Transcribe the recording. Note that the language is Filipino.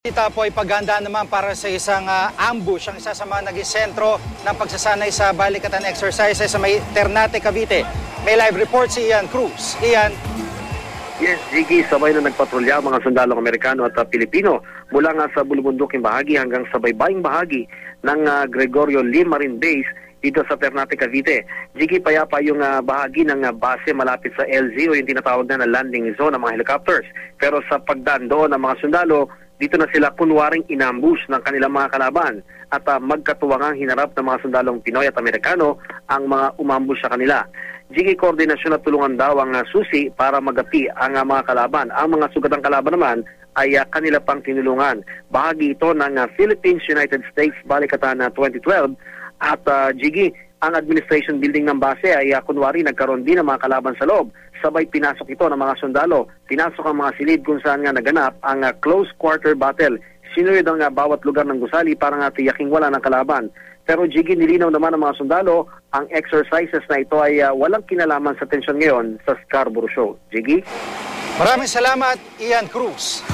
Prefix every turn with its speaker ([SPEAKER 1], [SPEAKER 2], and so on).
[SPEAKER 1] Ita po ay paghahanda naman para sa isang ah, ambush, ang isa sa mga naging sentro ng pagsasanay sa balikatan exercises sa may Ternate, Cavite. May live report si Ian Cruz. Ian,
[SPEAKER 2] Yes, Ziggy, sabay na nagpatrolya mga sundalong Amerikano at uh, Pilipino mula nga sa bulubunduking bahagi hanggang sa baybaying bahagi ng uh, Gregorio Lim Marine Base dito sa Ternate, Cavite. Ziggy, payapa yung uh, bahagi ng uh, base malapit sa LZ o yung tinatawag na na landing zone ng mga helicopters. Pero sa pagdaan doon ng mga sundalo, dito na sila kunwaring inambush ng kanilang mga kalaban at uh, magkatuwangang hinarap ng mga sundalong Pinoy at Amerikano ang mga umambush sa kanila. Jiggy koordinasyon at tulungan daw ang uh, susi para magapi ang uh, mga kalaban. Ang mga sugatang kalaban naman ay uh, kanila pang tinulungan. Bahagi ito ng uh, Philippines-United States Balikatan uh, 2012 at uh, Jiggy, ang administration building ng base ay uh, kunwari nagkaroon din ng mga kalaban sa loob. Sabay pinasok ito ng mga sundalo. Pinasok ang mga silid kung saan nga naganap ang uh, close quarter battle. Sinunod ang uh, bawat lugar ng gusali para nga tiyaking wala ng kalaban. Pero Jiggy, nilinaw naman ng mga sundalo, ang exercises na ito ay walang kinalaman sa tensyon ngayon sa Scarborough Show. Jiggy?
[SPEAKER 1] maraming salamat Ian Cruz.